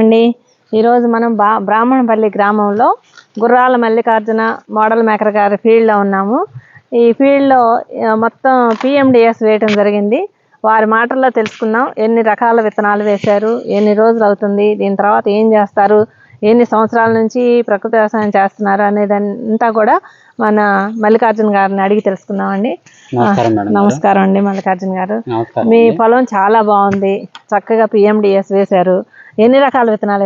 అండి. ఈరోజు మనం బా బ్రాహ్మణపల్లి గ్రామంలో గుర్రాల మల్లికార్జున మోడల్ మేకర్ గారి ఫీల్డ్లో ఉన్నాము. ఈ ఫీల్డ్లో మొత్తం పిఎండిఎస్ వేయటం జరిగింది. వారి మాటల్లో తెలుసుకుందాం. ఎన్ని రకాల విత్తనాలు వేశారు? ఎన్ని రోజులు అవుతుంది? దీని తర్వాత ఏం చేస్తారు? ఎన్ని సంవత్సరాల నుంచి ప్రకృతి వ్యవసాయం చేస్తున్నారు? అనేదంతా కూడా మన మల్లికార్జున గారిని అడిగి తెలుసుకుందామండి నమస్కారం అండి మల్లికార్జున గారు. మీ పొలం చాలా బాగుంది. చక్కగా పిఎండిఎస్ వేశారు. ఎన్ని రకాల విత్తనాలు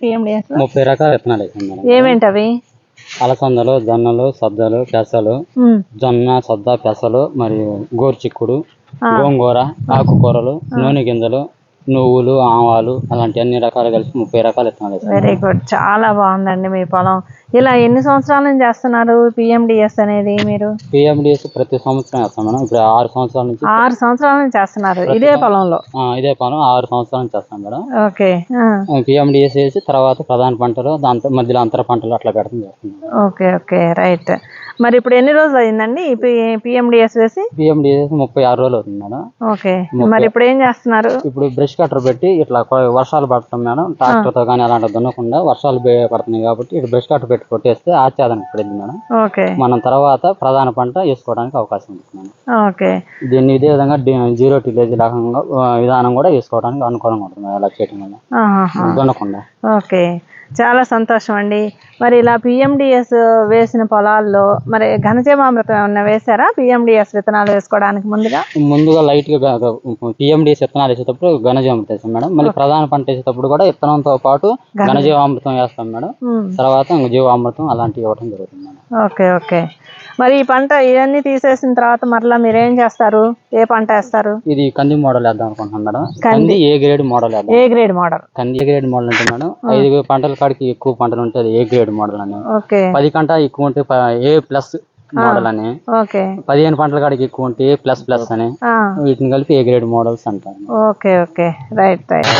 పిఎండిఎస్ ముప్పై రకాల విత్తనాలు వేసాం ఏమేంటి అవి అలసందలు జొన్నలు సద్దలు పెసలు జొన్న సద్ద పెసలు మరియు గోరుచిక్కుడు గోంగూర ఆకుకూరలు నూనె గింజలు నువ్వులు ఆవాలు అలాంటి అన్ని రకాలు కలిపి ముప్పై రకాల వేసాం వెరీ గుడ్ చాలా బాగుందండి మీ పొలం. ఇలా ఎన్ని సంవత్సరాల నుంచి చేస్తున్నారు పిఎండిఎస్ అనేది మీరు? పిఎండిఎస్ ప్రతి సంవత్సరం వేస్తాం మేడం. ఇప్పుడు ఆరు సంవత్సరాల నుంచి ఆరు సంవత్సరాల నుంచి చేస్తున్నారు ఇదే పొలంలో? ఇదే పొలం ఆరు సంవత్సరాల నుంచి చేస్తాం మేడం. ఓకే పిఎండిఎస్ వేసి తర్వాత ప్రధాన పంటలు దాంతో మధ్యలో అంతర పంటలు అట్లా పెడతాం చేస్తున్నాం. Okay okay right. మరి ఇప్పుడు ఎన్ని రోజులు అయిందండి? పిఎండిఎస్ వేసి? పిఎండిఎస్ ముప్పై ఆరు రోజులు అవుతుంది మేడం. ఓకే. మరి ఇప్పుడు ఏం చేస్తున్నారు? ఇప్పుడు బ్రష్ కట్టర్ పెట్టి ఇట్లా వర్షాలు పడటం మేడం. ట్రాక్టర్తో కానీ అలాంటి దున్నకుండా వర్షాలు పడుతున్నాయి కాబట్టి ఇటు బ్రష్ కట్టర్ పెట్టి కొట్టేస్తే ఆచ్ఛాదనకు పడింది మేడం. ఓకే. మనం తర్వాత ప్రధాన పంట వేసుకోవడానికి అవకాశం ఉంది మేడం. ఓకే. దీన్ని ఇదే విధంగా జీరో టిలేజ్ రకంగా విధానం కూడా వేసుకోవడానికి అనుకూలంగా ఉంటుంది అలా చేయటం వల్ల. దున్నకుండా. ఓకే. చాలా సంతోషం అండి. మరి ఇలా పిఎండిఎస్ వేసిన పొలాల్లో మరి ఘనజీవామృతం ఏమన్నా వేశారా? పిఎండిఎస్ విత్తనాలు వేసుకోవడానికి ముందుగా? ముందుగా లైట్గా పిఎండిఎస్ విత్తనాలు వేసేటప్పుడు ఘనజీవామృతం వేస్తాం మేడం. మళ్ళీ ప్రధాన పంట వేసేటప్పుడు కూడా విత్తనంతో పాటు ఘనజీవామృతం. వేస్తాం మేడం. తర్వాత జీవామృతం అలాంటివి ఇవ్వడం జరుగుతుంది మేడం. Okay okay. మరి ఈ పంట ఇవన్నీ తీసేసిన తర్వాత మరలా మీరు ఏం చేస్తారు? ఏ పంట వేస్తారు? ఇది కంది మోడల్ వేద్దాం అనుకుంటున్నాం మేడం. కంది. A grade model A grade model కంది ఏ గ్రేడ్ మోడల్ అంటే మేడం ఐదు పంటల కాడికి ఎక్కువ పంటలు ఉంటే అది ఏ గ్రేడ్ మోడల్ అని. ఓకే. పది కంట ఎక్కువ ఉంటే ఏ ప్లస్ మోడల్ అని. ఓకే. పదిహేను పంటల కాడికి ఎక్కువ ఉంటే ఏ ప్లస్ ప్లస్ అని. వీటిని కలిపి ఏ గ్రేడ్ మోడల్స్ అంటారు. Okay okay. Right right.